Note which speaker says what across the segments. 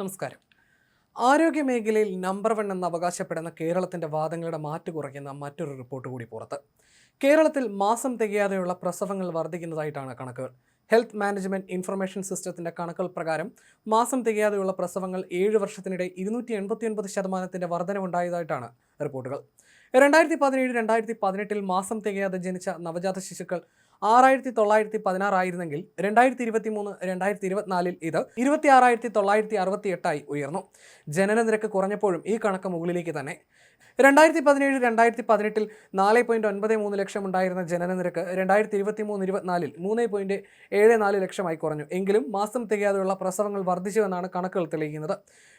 Speaker 1: നമസ്കാരം. ആരോഗ്യ മേഖലയിൽ നമ്പർ വൺ എന്ന് അവകാശപ്പെടുന്ന കേരളത്തിന്റെ വാദങ്ങളുടെ മാറ്റു കുറയ്ക്കുന്ന മറ്റൊരു റിപ്പോർട്ട് കൂടി പുറത്ത്. കേരളത്തിൽ മാസം തികയാതെയുള്ള പ്രസവങ്ങൾ വർദ്ധിക്കുന്നതായിട്ടാണ് കണക്കുകൾ. ഹെൽത്ത് മാനേജ്മെന്റ് ഇൻഫർമേഷൻ സിസ്റ്റത്തിന്റെ കണക്കുകൾ പ്രകാരം മാസം തികയാതെയുള്ള പ്രസവങ്ങൾ ഏഴ് വർഷത്തിനിടെ ഇരുന്നൂറ്റി എൺപത്തി ഒൻപത് ശതമാനത്തിന്റെ വർധനവുണ്ടായതായിട്ടാണ് റിപ്പോർട്ടുകൾ. രണ്ടായിരത്തി പതിനേഴ് രണ്ടായിരത്തി പതിനെട്ടിൽ മാസം തികയാതെ ജനിച്ച നവജാത ശിശുക്കൾ ആറായിരത്തി തൊള്ളായിരത്തി പതിനാറായിരുന്നെങ്കിൽ രണ്ടായിരത്തി ഇരുപത്തി മൂന്ന് രണ്ടായിരത്തി ഇരുപത്തിനാലിൽ ഇത് ഇരുപത്തി ആറായിരത്തി തൊള്ളായിരത്തി അറുപത്തി എട്ടായി ഉയർന്നു. ജനന നിരക്ക് കുറഞ്ഞപ്പോഴും ഈ കണക്ക് മുകളിലേക്ക് തന്നെ. രണ്ടായിരത്തി പതിനേഴ് രണ്ടായിരത്തി പതിനെട്ടിൽ നാല് പോയിന്റ് ഒൻപത് മൂന്ന് ലക്ഷം ഉണ്ടായിരുന്ന ജനന നിരക്ക് രണ്ടായിരത്തി ഇരുപത്തി മൂന്ന് ഇരുപത്തിനാലിൽ മൂന്ന് പോയിന്റ് ഏഴ് നാല് ലക്ഷമായി കുറഞ്ഞു. എങ്കിലും മാസം തികയാതെയുള്ള പ്രസവങ്ങൾ വർദ്ധിച്ചുവെന്നാണ് കണക്കുകൾ തെളിയിക്കുന്നത്.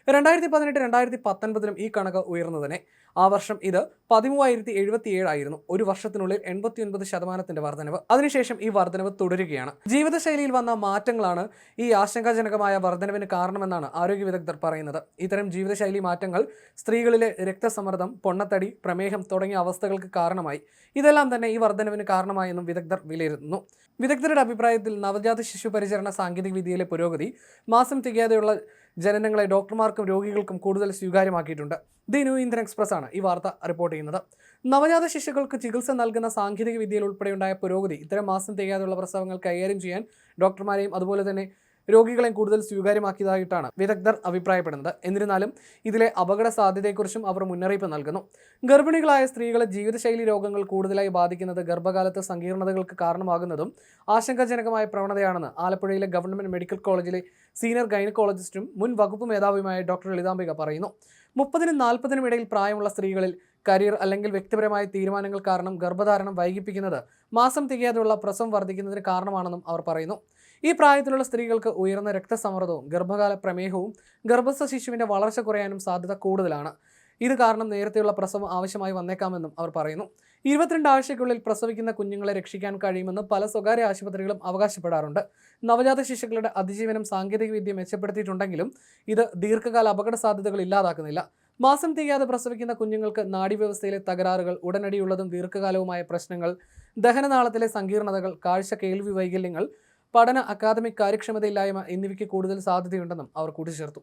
Speaker 1: രണ്ടായിരത്തി പതിനെട്ട് രണ്ടായിരത്തി പത്തൊൻപതിലും ഈ കണക്ക് ഉയർന്നു തന്നെ ആ വർഷം ഇത് പതിമൂവായിരത്തി എഴുപത്തി ഏഴായിരുന്നു ഒരു വർഷത്തിനുള്ളിൽ എൺപത്തിയൊൻപത് ശതമാനത്തിന്റെ വർധനവ്. അതിനുശേഷം ഈ വർധനവ് തുടരുകയാണ്. ജീവിതശൈലിയിൽ വന്ന മാറ്റങ്ങളാണ് ഈ ആശങ്കാജനകമായ വർധനവിന് കാരണമെന്നാണ് ആരോഗ്യ വിദഗ്ധർ പറയുന്നത്. ഇത്തരം ജീവിതശൈലി മാറ്റങ്ങൾ സ്ത്രീകളിലെ രക്തസമ്മർദ്ദം പൊണ്ണത്തടി പ്രമേഹം തുടങ്ങിയ അവസ്ഥകൾക്ക് കാരണമായി. ഇതെല്ലാം തന്നെ ഈ വർധനവിന് കാരണമായെന്നും വിദഗ്ധർ വിലയിരുത്തുന്നു. വിദഗ്ധരുടെ അഭിപ്രായത്തിൽ നവജാത ശിശു പരിചരണ സാങ്കേതിക വിദ്യയിലെ പുരോഗതി മാസം തികയാതെയുള്ള ജനനങ്ങളെ ഡോക്ടർമാർക്കും രോഗികൾക്കും കൂടുതൽ സ്വീകാര്യമാക്കിയിട്ടുണ്ട്. ദി ന്യൂ ഇന്ത്യൻ എക്സ്പ്രസ് ആണ് ഈ വാർത്ത റിപ്പോർട്ട് ചെയ്യുന്നത്. നവജാത ശിശുക്കൾക്ക് ചികിത്സ നൽകുന്ന സാങ്കേതിക വിദ്യയിൽ ഉൾപ്പെടെയുണ്ടായ പുരോഗതി ഇത്തരം മാസം തികയാതെയുള്ള പ്രസവങ്ങൾ കൈകാര്യം ചെയ്യാൻ ഡോക്ടർമാരെയും അതുപോലെ തന്നെ രോഗികളെയും കൂടുതൽ സ്വീകാര്യമാക്കിയതായിട്ടാണ് വിദഗ്ധർ അഭിപ്രായപ്പെടുന്നത്. എന്നിരുന്നാലും ഇതിലെ അപകട സാധ്യതയെക്കുറിച്ചും അവർ മുന്നറിയിപ്പ് നൽകുന്നു. ഗർഭിണികളായ സ്ത്രീകളെ ജീവിതശൈലി രോഗങ്ങൾ കൂടുതലായി ബാധിക്കുന്നത് ഗർഭകാലത്ത് സങ്കീർണതകൾക്ക് കാരണമാകുന്നതും ആശങ്കാജനകമായ പ്രവണതയാണെന്ന് ആലപ്പുഴയിലെ ഗവൺമെന്റ് മെഡിക്കൽ കോളേജിലെ സീനിയർ ഗൈനക്കോളജിസ്റ്റും മുൻ വകുപ്പ് മേധാവിയുമായ ഡോക്ടർ ലളിതാംബിക പറയുന്നു. മുപ്പതിനും നാൽപ്പതിനും ഇടയിൽ പ്രായമുള്ള സ്ത്രീകളിൽ കരിയർ അല്ലെങ്കിൽ വ്യക്തിപരമായ തീരുമാനങ്ങൾ കാരണം ഗർഭധാരണം വൈകിപ്പിക്കുന്നത് മാസം തികയാതെയുള്ള പ്രസവം വർദ്ധിക്കുന്നതിന് കാരണമാണെന്നും അവർ പറയുന്നു. ഈ പ്രായത്തിലുള്ള സ്ത്രീകൾക്ക് ഉയർന്ന രക്തസമ്മർദ്ദവും ഗർഭകാല പ്രമേഹവും ഗർഭസ്ഥ ശിശുവിന്റെ വളർച്ച കുറയാനും സാധ്യത കൂടുതലാണ്. ഇത് കാരണം നേരത്തെയുള്ള പ്രസവം ആവശ്യമായി വന്നേക്കാമെന്നും അവർ പറയുന്നു. ഇരുപത്തിരണ്ട് ആഴ്ചയ്ക്കുള്ളിൽ പ്രസവിക്കുന്ന കുഞ്ഞുങ്ങളെ രക്ഷിക്കാൻ കഴിയുമെന്ന് പല സ്വകാര്യ ആശുപത്രികളും അവകാശപ്പെടാറുണ്ട്. നവജാത ശിശുക്കളുടെ അതിജീവനം സാങ്കേതികവിദ്യ മെച്ചപ്പെടുത്തിയിട്ടുണ്ടെങ്കിലും ഇത് ദീർഘകാല അപകട സാധ്യതകൾ ഇല്ലാതാക്കുന്നില്ല. മാസം തികയാതെ പ്രസവിക്കുന്ന കുഞ്ഞുങ്ങൾക്ക് നാഡീവ്യവസ്ഥയിലെ തകരാറുകൾ ഉടനടിയുള്ളതും ദീർഘകാലവുമായ പ്രശ്നങ്ങൾ ദഹനനാളത്തിലെ സങ്കീർണതകൾ കാഴ്ച കേൾവി വൈകല്യങ്ങൾ പഠന അക്കാദമിക് കാര്യക്ഷമതയില്ലായ്മ എന്നിവയ്ക്ക് കൂടുതൽ സാധ്യതയുണ്ടെന്നും അവർ കൂട്ടിച്ചേർത്തു.